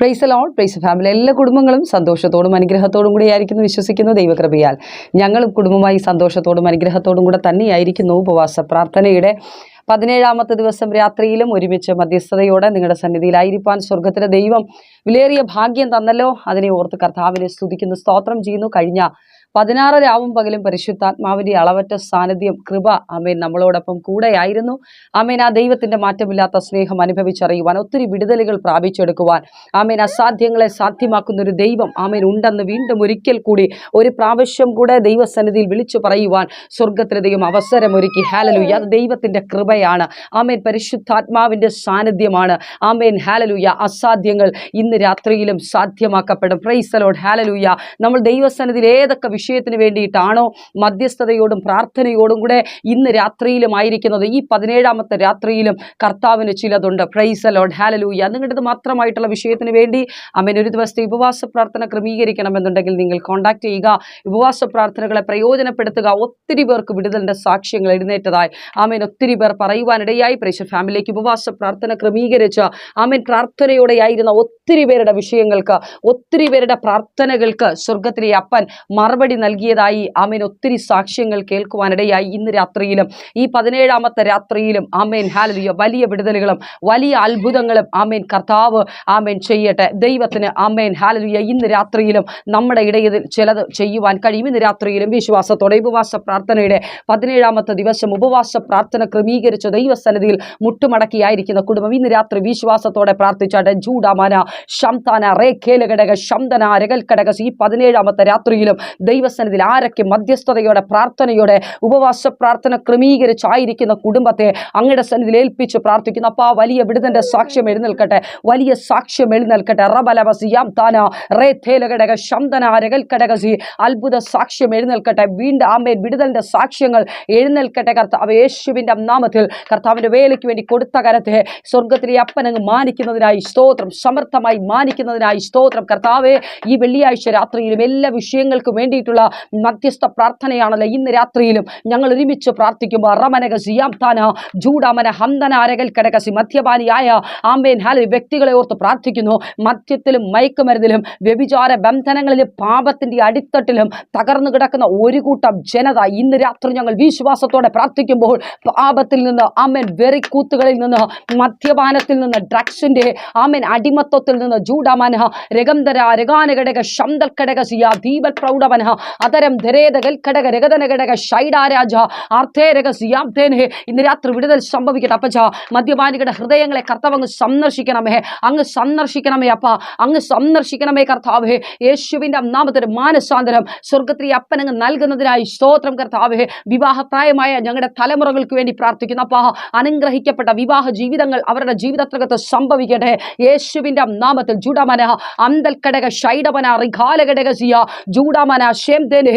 Price loan price family എല്ലാ കുടുംബങ്ങളും സന്തോഷത്തോടും അനുഗ്രഹത്തോടും കൂടി ആയിരിക്കുന്നു വിശ്വസിക്കുന്നു ദൈവകൃപയാൽ. ഞങ്ങളും കുടുംബമായി സന്തോഷത്തോടും അനുഗ്രഹത്തോടും കൂടെ തന്നെയായിരിക്കുന്നു ഉപവാസ പ്രാർത്ഥനയുടെ പതിനേഴാമത്തെ ദിവസം രാത്രിയിലും ഒരുമിച്ച് മധ്യസ്ഥതയോടെ നിങ്ങളുടെ സന്നിധിയിലായിരിക്കാൻ സ്വർഗത്തിലെ ദൈവം വിലേറിയ ഭാഗ്യം തന്നല്ലോ. അതിനെ ഓർത്ത് കർത്താവിനെ സ്തുതിക്കുന്നു സ്തോത്രം ചെയ്യുന്നു. കഴിഞ്ഞ പതിനാറ് രാവും പകലും പരിശുദ്ധാത്മാവിന്റെ അളവറ്റ സാന്നിധ്യം കൃപ അമേൻ നമ്മളോടൊപ്പം കൂടെയായിരുന്നു. അമേൻ ആ ദൈവത്തിന്റെ മാറ്റമില്ലാത്ത സ്നേഹം അനുഭവിച്ചറിയുവാൻ ഒത്തിരി വിടുതലുകൾ പ്രാപിച്ചെടുക്കുവാൻ ആമേൻ അസാധ്യങ്ങളെ സാധ്യമാക്കുന്ന ഒരു ദൈവം ആമേൻ ഉണ്ടെന്ന് വീണ്ടും ഒരിക്കൽ കൂടി ഒരു പ്രാവശ്യം കൂടെ ദൈവസന്നിധിയിൽ വിളിച്ചു പറയുവാൻ സ്വർഗത്തിന് ദൈവം അവസരമൊരുക്കി. ഹാലലുയ്യ അത് ദൈവത്തിന്റെ കൃപയാണ്. ആമേൻ പരിശുദ്ധാത്മാവിന്റെ സാന്നിധ്യമാണ്. ആമേൻ ഹാലലുയ്യ അസാധ്യങ്ങൾ ഇന്ന് രാത്രിയിലും സാധ്യമാക്കപ്പെടും. പ്രൈസലോഡ് ഹാലലുയ നമ്മൾ ദൈവസന്നിധിയിൽ ഏതൊക്കെ വിഷയത്തിന് വേണ്ടിയിട്ടാണോ മധ്യസ്ഥതയോടും പ്രാർത്ഥനയോടും കൂടെ ഇന്ന് രാത്രിയിലും ആയിരിക്കുന്നത്? ഈ പതിനേഴാമത്തെ രാത്രിയിലും കർത്താവിന് ചിലതുണ്ട്. പ്രൈസ് ലോഡ് ഹാലലൂയ നിങ്ങളുടേത് മാത്രമായിട്ടുള്ള വിഷയത്തിന് വേണ്ടി അമ്മൻ ഒരു ദിവസത്തെ ഉപവാസ പ്രാർത്ഥന ക്രമീകരിക്കണമെന്നുണ്ടെങ്കിൽ നിങ്ങൾ കോൺടാക്ട് ചെയ്യുക. ഉപവാസ പ്രാർത്ഥനകളെ പ്രയോജനപ്പെടുത്തുക. ഒത്തിരി പേർക്ക് വിടുതലിന്റെ സാക്ഷ്യങ്ങൾ എഴുന്നേറ്റതായി. ആമേൻ ഒത്തിരി പേർ പറയുവാനിടയായി. പ്രേക്ഷ ഫാമിലിക്ക് ഉപവാസ പ്രാർത്ഥന ക്രമീകരിച്ച് ആമേൻ പ്രാർത്ഥനയോടെയായിരുന്ന ഒത്തിരി പേരുടെ വിഷയങ്ങൾക്ക് ഒത്തിരി പേരുടെ പ്രാർത്ഥനകൾക്ക് സ്വർഗത്തിലെ അപ്പൻ മറുപടി നൽകിയതായി ആമേൻ ഒത്തിരി സാക്ഷ്യങ്ങൾ കേൾക്കുവാനിടയായി ഇന്ന് രാത്രിയിലും. ഈ പതിനേഴാമത്തെ രാത്രിയിലും ആമേൻ ഹാലലിയ വലിയ വിടുതലുകളും വലിയ അത്ഭുതങ്ങളും ആമേൻ കർത്താവ് ആമേൻ ചെയ്യട്ടെ. ദൈവത്തിന് ആമേൻ ഹാലലിയ ഇന്ന് രാത്രിയിലും നമ്മുടെ ഇടയിൽ ചിലത് ചെയ്യുവാൻ കഴിയും. ഇന്ന് രാത്രിയിലും വിശ്വാസത്തോടെ ഉപവാസ പ്രാർത്ഥനയുടെ പതിനേഴാമത്തെ ദിവസം ഉപവാസ പ്രാർത്ഥന ക്രമീകരിച്ച ദൈവസന്നിധിയിൽ മുട്ടുമടക്കിയായിരിക്കുന്ന കുടുംബം ഇന്ന് രാത്രി വിശ്വാസത്തോടെ പ്രാർത്ഥിച്ചാട്ടെ. ജൂഡാമാന ശംതാന റേ ഘടക ശംതന രകൽ ഘടക ഈ പതിനേഴാമത്തെ രാത്രിയിലും ദൈവസന്നിധിയിൽ ആരൊക്കെ മധ്യസ്ഥതയോടെ പ്രാർത്ഥനയോടെ ഉപവാസ പ്രാർത്ഥന ക്രമീകരിച്ചായിരിക്കുന്ന കുടുംബത്തെ അങ്ങയുടെ സന്നിധിയിൽ ഏൽപ്പിച്ച് പ്രാർത്ഥിക്കുന്നു. അപ്പോൾ ആ വലിയ വിടുതന്റെ സാക്ഷ്യം എഴുന്നേൽക്കട്ടെ വലിയ സാക്ഷ്യം എഴുന്നേൽക്കട്ടെ. റബലവസിയാം താന റേ ഘടക ശന്തന രകൽക്കടകസി അത്ഭുത സാക്ഷ്യം എഴുന്നേൽക്കട്ടെ. വീണ്ടും ആമേൻ. വിടുതലിന്റെ സാക്ഷ്യങ്ങൾ എഴുന്നേൽക്കട്ടെ കർത്താവ്. യേശുവിന്റെ നാമത്തിൽ കർത്താവിന്റെ വേലയ്ക്ക് വേണ്ടി കൊടുത്ത കരത്തെ സ്വർഗത്തിലെ അപ്പനങ്ങ് മാനിക്കുന്നതിനായി സ്തോത്രം സമർത്ഥമായി മാനിക്കുന്നതിനായി സ്തോത്രം. കർത്താവെ ഈ വെള്ളിയാഴ്ച രാത്രിയിലും എല്ലാ വിഷയങ്ങൾക്കും വേണ്ടിയിട്ടുള്ള മധ്യസ്ഥ പ്രാർത്ഥനയാണല്ലോ ഇന്ന് രാത്രിയിലും ഞങ്ങൾ ഒരുമിച്ച് പ്രാർത്ഥിക്കുമ്പോൾ റമനക സിയാംതാന ജൂഡമന ഹന്തന അരകൽ കടകസി മദ്യപാനിയായ ആമ്പേൻ ഹാലി വ്യക്തികളെ ഓർത്ത് പ്രാർത്ഥിക്കുന്നു. മദ്യത്തിലും മയക്കുമരുന്നിലും വ്യഭിചാര ബന്ധനങ്ങളിലും പാപത്തിന്റെ അടിത്തട്ടിലും തകർന്നു കിടക്കുന്ന ഒരു കൂട്ടം ജനത ഇന്ന് രാത്രി ഞങ്ങൾ വിശ്വാസത്തോടെ പ്രാർത്ഥിക്കുമ്പോൾ പാപത്തിൽ നിന്ന് ആമേൻ വെറിക്കൂത്തുകളിൽ നിന്ന് മദ്യപാനത്തിൽ നിന്ന് ഡ്രഗ്സിന്റെ ആമേൻ അടിമത്വത്തിൽ നിന്ന് ജൂഡാമന രഗന്ധര രഗാനഘടക ശന്തൽ സിയ ദീപൽ പ്രൗഢവന അതരം ധരേതകൽ ഘടക രഗതന ഘടക ഷൈഡാരാജ അർത്ഥേ രഗ ഇന്ന് രാത്രി വിടുതൽ സംഭവിക്കട്ടെ അപ്പച്ച. മദ്യപാനികളുടെ ഹൃദയങ്ങളെ കർത്താവ് അങ്ങ് സന്ദർശിക്കണമേ. അങ്ങ് സന്ദർശിക്കണമേ അപ്പ. അങ്ങ് സന്ദർശിക്കണമേ കർത്താവേ. യേശുവിന്റെ നാമത്തിന് മാനസാന്തരം സ്വർഗത്തിലെ അപ്പനങ്ങ് നൽകുന്നതിനായി സ്തോത്രം കർത്താവേ. വിവാഹപ്രായമായ ഞങ്ങളുടെ തലമുറകൾക്ക് വേണ്ടി പ്രാർത്ഥിക്കുന്ന അപ്പ. അനുഗ്രഹിക്കപ്പെട്ട വിവാഹ ജീവിതങ്ങൾ അവരുടെ ജീവിതത്തിനകത്ത് സംഭവിക്കട്ടെ. യേശുവിന്റെ നാമത്തിൽ ജൂഡമന അന്തൽ ഘടക ഷൈഡമന റിഘാല ഘടകസിയ ജൂഡമന രഗന്ധന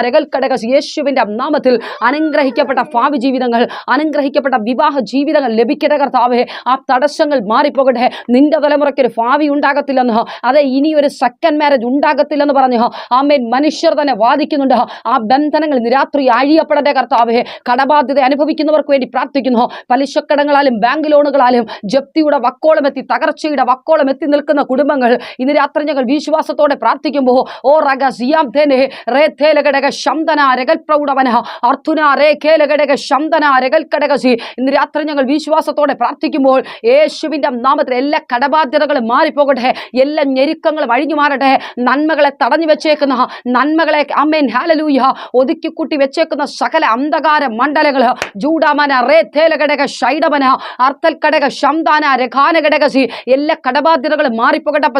രകൽ യേശുവിന്റെ നാമത്തിൽ അനുഗ്രഹിക്കപ്പെട്ട ഭാവി ജീവിതങ്ങൾ അനുഗ്രഹിക്കപ്പെട്ട വിവാഹ ജീവിതങ്ങൾ ലഭിക്കട്ടെ കർത്താവേ. ആ തടസ്സങ്ങൾ മാറിപ്പോകട്ടെ. നിന്റെ തലമുറയ്ക്ക് ഒരു ഭാവി ഉണ്ടാകത്തില്ലെന്ന്. അതെ ഇനി ഒരു സെക്കൻഡ് മാരേജ് ഉണ്ടാകത്തില്ലെന്ന് പറഞ്ഞു. ആമേൻ. മനുഷ്യർ തന്നെ വാദിക്കുന്നുണ്ട്. ആ ബന്ധനങ്ങൾ നിരാത്രി രാത്രി അഴിയപ്പെടട്ടെ കർത്താവേ. കടബാധ്യത അനുഭവിക്കുന്നവർക്ക് വേണ്ടി പ്രാർത്ഥിക്കുന്നു. പലിശക്കടങ്ങളാലും ബാങ്ക് ലോണുകളാലും ജപ്തിയുടെ വക്കോളം എത്തി തകർച്ചയുടെ വക്കോളം എത്തി നിൽക്കുന്ന കുടുംബങ്ങൾ ഇന്ന് രാത്രി ഞങ്ങൾ വിശ്വാസത്തോടെ പ്രാർത്ഥിക്കുമ്പോൾ ഓ റഗ സിയാം തേനെ റേ തേലഘടക ശംതന രകൽ പ്രൗഢവന. അർത്തുന റേ കേലഘടക ശംതന രകൽ കടകസി. ഇന്ന് രാത്രി ഞങ്ങൾ വിശ്വാസത്തോടെ പ്രാർത്ഥിക്കുമ്പോൾ യേശുവിന്റെ നാമത്തിൽ എല്ലാ കടബാധ്യതകളും മാറിപ്പോകട്ടെ. എല്ലാ ഞെരുക്കങ്ങളും അഴിഞ്ഞു മാറട്ടെ. നന്മകളെ തടഞ്ഞു വെച്ചേക്കുന്ന നന്മകളെ അമ്മേൻ ഹാലലൂയ ഒതുക്കിക്കൂട്ടി വെച്ചേക്കുന്ന സകല അന്ധകാര മണ്ഡലങ്ങൾ ജൂഡാമന റേ തേലകടക ഷൈഡമന അർത്തൽ കടക ശംദാന രഘാന കടകസി എല്ലാ കടബാധ്യതകളും മാറിപ്പോകട്ടെ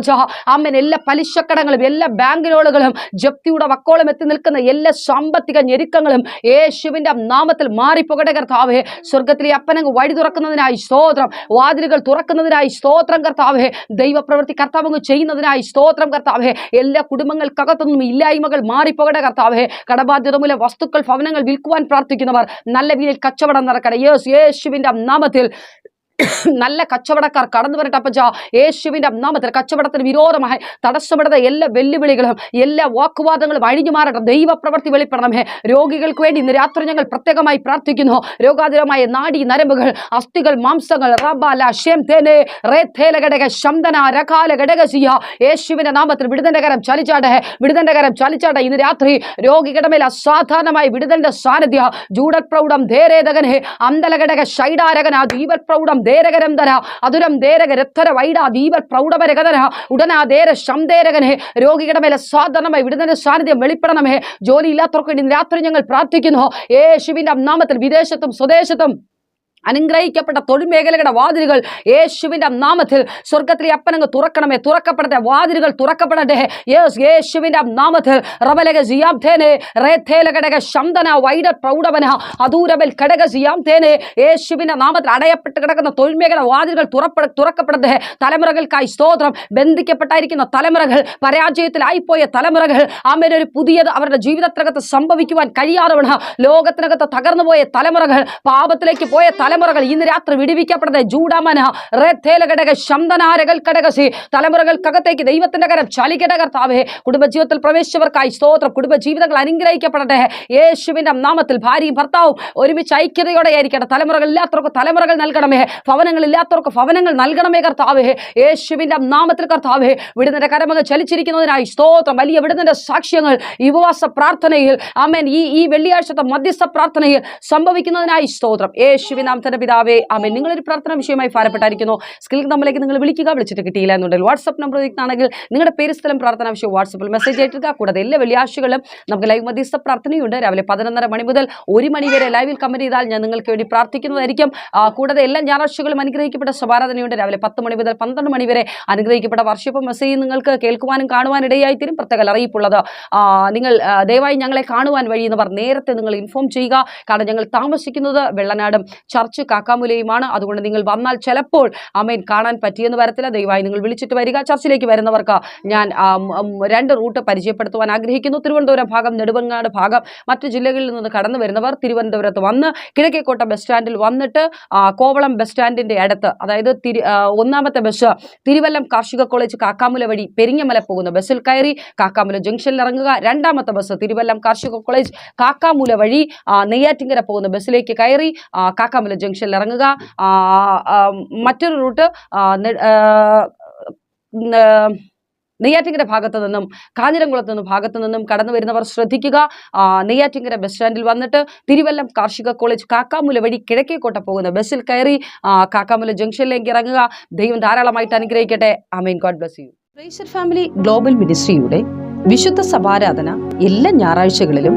അമ്മൻ എല്ലാ പലിശക്കടങ്ങളും എല്ലാ ബാങ്ക് ലോണുകളും ജപ്തിയുടെ വക്കോളം എത്തി നിൽക്കുന്ന എല്ലാ സാമ്പത്തിക ഞെരുക്കങ്ങളും യേശുവിന്റെ നാമത്തിൽ മാറിപ്പോകട്ടെ കർത്താവേ. സ്വർഗത്തിലെ അപ്പനങ്ങ് വഴി തുറക്കുന്നതിനായി സ്തോത്രം. വാതിലുകൾ തുറക്കുന്നതിനായി സ്തോത്രം കർത്താവേ. ദൈവപ്രവൃത്തി കർത്താവ് ചെയ്യുന്നതിനായി സ്തോത്രം കർത്താവേ. എല്ലാ കുടുംബങ്ങൾക്കകത്തൊന്നും ഇല്ലായ്മകൾ മാറിപ്പോകട്ടെ കർത്താവേ. കടബാധ്യത മൂലം വസ്തുക്കൾ ഭവനങ്ങൾ വിൽക്കുവാൻ പ്രാർത്ഥിക്കുന്നവർ നല്ല വീതിയിൽ കച്ചവടം നടക്കട്ടെ. യേശുവിന്റെ നാമത്തിൽ നല്ല കച്ചവടക്കാർ കടന്നു വരട്ടെ അപ്പച്ച. യേശുവിന്റെ നാമത്തിൽ കച്ചവടത്തിന് വിരോധമായി തടസ്സപ്പെടുന്ന എല്ലാ വെല്ലുവിളികളും എല്ലാ വാക്കുവാദങ്ങളും അഴിഞ്ഞു മാറട്ടെ. ദൈവപ്രവൃത്തി വെളിപ്പെടണമേ. രോഗികൾക്ക് വേണ്ടി ഇന്ന് രാത്രി ഞങ്ങൾ പ്രത്യേകമായി പ്രാർത്ഥിക്കുന്നു. രോഗാതുരമായ നാടി നരമ്പുകൾ അസ്ഥികൾ മാംസങ്ങൾ റബാല യേശുവിന്റെ നാമത്തിൽ വിടുതന്റെ കരം ചലിച്ചാട്ടെ. വിടുതന്റെ കരം ചലിച്ചാട്ടെ. ഇന്ന് രാത്രി രോഗികളുടെ മേൽ അസാധാരണമായി വിടുതലിന്റെ സാന്നിധ്യ. ജൂഡപ്രൗഢം ധേരേതകനെ അന്തലഘടക ഷൈഡാരകന ദീപൽ ധേരകരം തര. അതുരം ദേരക രത്തര വൈഡാ ദീപർ പ്രൗഢപരകതര. ഉടനാ ധേര ശംധേരകനെ രോഗികളുടെ മേലെ സാധാരണമായി വിടുന്നതിന്റെ സാന്നിധ്യം വെളിപ്പെടണമേ. ജോലി ഇല്ലാത്തവർക്ക് വേണ്ടി രാത്രി ഞങ്ങൾ പ്രാർത്ഥിക്കുന്നു. യേശുവിന്റെ നാമത്തിൽ വിദേശത്തും സ്വദേശത്തും അനുഗ്രഹിക്കപ്പെട്ട തൊഴിൽ മേഖലകളുടെ വാതിലുകൾ യേശുവിന്റെ നാമത്തിൽ സ്വർഗത്തിലെ അപ്പനങ്ങ് തുറക്കണമേ തുറക്കപ്പെടട്ടെ വാതിലുകൾ തുറക്കപ്പെടട്ടെ യേസ് യേശുവിന്റെ നാമത്തിൽ റബലക സിയാം തേനെ റേഥേല ഘടക ശന്തന വൈഡ പ്രൗഢവന അദൂരബൽ കടക സിയാം യേശുവിന്റെ നാമത്തിൽ അടയപ്പെട്ട് കിടക്കുന്ന തൊഴിൽ മേഖല വാതിലുകൾ തുറക്കപ്പെടട്ടെ തലമുറകൾക്കായി സ്തോത്രം. ബന്ധിക്കപ്പെട്ടായിരിക്കുന്ന തലമുറകൾ പരാജയത്തിലായിപ്പോയ തലമുറകൾ ആമേൻ ഒരു പുതിയത് അവരുടെ ജീവിതത്തിനകത്ത് സംഭവിക്കുവാൻ കഴിയാതെ ലോകത്തിനകത്ത് തകർന്നുപോയ തലമുറകൾ പാപത്തിലേക്ക് പോയ തലമുറകൾ ഇന്ന് രാത്രി വിടിവിക്കപ്പെടുന്നത് ജൂഡമന റേഥേല ഘടക തലമുറകൾക്കകത്തേക്ക് ദൈവത്തിന്റെ കരം ചലിക്കട കർത്താവേ. കുടുംബജീവിതത്തിൽ പ്രവേശിച്ചവർക്കായി സ്തോത്രം. കുടുംബജീവിതങ്ങൾ അനുഗ്രഹിക്കപ്പെടട്ടെ. യേശുവിന്റെ നാമത്തിൽ ഭാര്യയും ഭർത്താവും ഒരുമിച്ച് ഐക്യതയോടെ ആയിരിക്കട്ടെ. തലമുറകൾ ഇല്ലാത്തവർക്ക് തലമുറകൾ നൽകണമേ. ഭവനങ്ങൾ ഇല്ലാത്തവർക്ക് ഭവനങ്ങൾ നൽകണമേ കർത്താവേ. യേശുവിന്റെ നാമത്തിൽ കർത്താവേ വിടുന്നതിന്റെ കരമകൾ ചലിച്ചിരിക്കുന്നതിനായി സ്തോത്രം. വലിയ വിടുന്നതിന്റെ സാക്ഷ്യങ്ങൾ യുവവാസ പ്രാർത്ഥനയിൽ ആമേൻ. ഈ ഈ വെള്ളിയാഴ്ചത്തെ മധ്യസ്ഥ പ്രാർത്ഥനയിൽ സംഭവിക്കുന്നതിനായി സ്തോത്രം. യേശുവിൻ നാമത്തിന്റെ പിതാവേ ആമേൻ. നിങ്ങളൊരു പ്രാർത്ഥന വിഷയമായി ഭാരപ്പെട്ടായിരിക്കുന്നു. സ്കിൽ നമ്മളിലേക്ക് നിങ്ങൾ വിളിക്കുക വിളിച്ചിട്ട് കിട്ടിയില്ല എന്നുണ്ടെങ്കിൽ വാട്സ്ആപ്പ് നമ്പർ ആണെങ്കിൽ നിങ്ങളുടെ പേര് സ്ഥലം പ്രാർത്ഥന വിഷയം വാട്സപ്പിൽ മെസ്സേജ് അയക്കുക കൂടാതെ എല്ലാ വെള്ളിയാഴ്ചകളിലും നമുക്ക് ലൈവ് മധ്യസ്ഥ പ്രാർത്ഥനയുണ്ട്. രാവിലെ പതിനൊന്നര മണി മുതൽ ഒരു മണി വരെ ലൈവിൽ കമന്റ് ചെയ്താൽ ഞാൻ നിങ്ങൾക്ക് വേണ്ടി പ്രാർത്ഥിക്കുന്നതായിരിക്കും. കൂടാതെ എല്ലാ ഞായറാഴ്ചകളും അനുഗ്രഹിക്കപ്പെട്ട ശുഭാരാധനയുണ്ട്. രാവിലെ പത്ത് മണി മുതൽ പന്ത്രണ്ട് മണി വരെ അനുഗ്രഹിക്കപ്പെട്ട വർഷിപ്പ് മെസ്സേജ് നിങ്ങൾക്ക് കേൾക്കുവാനും കാണുവാനും ഇടയായി തീരും പ്രത്യേക അറിയിപ്പുള്ളത് നിങ്ങൾ ദയവായി ഞങ്ങളെ കാണുവാൻ വഴി എന്ന് പറഞ്ഞ് നേരത്തെ നിങ്ങൾ ഇൻഫോം ചെയ്യുക. കാരണം ഞങ്ങൾ താമസിക്കുന്നത് വെള്ളനാടും ചർച്ച് കാക്കാമുലയുമാണ്. അതുകൊണ്ട് നിങ്ങൾ വന്നാൽ ചിലപ്പോൾ അമ്മയിൻ കാണാൻ പറ്റിയെന്ന് വരത്തില്ല. ദയവായി നിങ്ങൾ വിളിച്ചിട്ട് വരിക. ചർച്ചിലേക്ക് വരുന്നവർക്ക് ഞാൻ രണ്ട് റൂട്ട് പരിചയപ്പെടുത്തുവാൻ ആഗ്രഹിക്കുന്നു. തിരുവനന്തപുരം ഭാഗം നെടുവങ്ങാട് ഭാഗം മറ്റു ജില്ലകളിൽ നിന്ന് കടന്നു വരുന്നവർ തിരുവനന്തപുരത്ത് വന്ന് കിഴക്കേക്കോട്ട ബസ് സ്റ്റാൻഡിൽ വന്നിട്ട് കോവളം ബസ് സ്റ്റാൻഡിന്റെ അടുത്ത് അതായത് ഒന്നാമത്തെ ബസ് തിരുവല്ലം കാർഷിക കോളേജ് കാക്കാമുല വഴി പെരിങ്ങമല പോകുന്ന ബസ്സിൽ കയറി കാക്കാമുല ജംഗ്ഷനിൽ ഇറങ്ങുക. രണ്ടാമത്തെ ബസ് തിരുവല്ലം കാർഷിക കോളേജ് കാക്കാമുല വഴി നെയ്യാറ്റിങ്കര പോകുന്ന ബസ്സിലേക്ക് കയറി കാക്കാമുല ജംഗ്ഷനിൽ ഇറങ്ങുക. മറ്റൊരു റൂട്ട് നെയ്യാറ്റിങ്കര ഭാഗത്തു നിന്നും കാഞ്ഞിരംകുളത്ത് നിന്നും ഭാഗത്തു നിന്നും കടന്നു വരുന്നവർ ശ്രദ്ധിക്കുക. നെയ്യാറ്റിങ്കര ബസ് സ്റ്റാൻഡിൽ വന്നിട്ട് തിരുവല്ലം കാർഷിക കോളേജ് കാക്കാമുല വഴി കിഴക്കേക്കോട്ട പോകുന്ന ബസ്സിൽ കയറി കാക്കാമുല ജംഗ്ഷനിലേക്ക് ഇറങ്ങുക. ദൈവം ധാരാളമായിട്ട് അനുഗ്രഹിക്കട്ടെ. അമീൻ God bless you family global മിനിസ്ട്രിയുടെ വിശുദ്ധ സഭാരാധന എല്ലാ ഞായറാഴ്ചകളിലും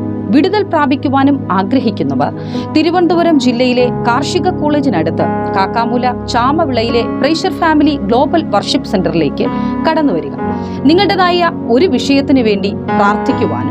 വിടുതൽ പ്രാപിക്കുവാനും ആഗ്രഹിക്കുന്നവർ. തിരുവനന്തപുരം ജില്ലയിലെ കാർഷിക കോളേജിനടുത്ത് കാക്കാമൂല ചാമവിളയിലെ പ്രേഷർ ഫാമിലി ഗ്ലോബൽ വർഷിപ്പ് സെന്ററിലേക്ക് കടന്നുവരിക. നിങ്ങളുടേതായ ഒരു വിഷയത്തിനു വേണ്ടി പ്രാർത്ഥിക്കുവാനും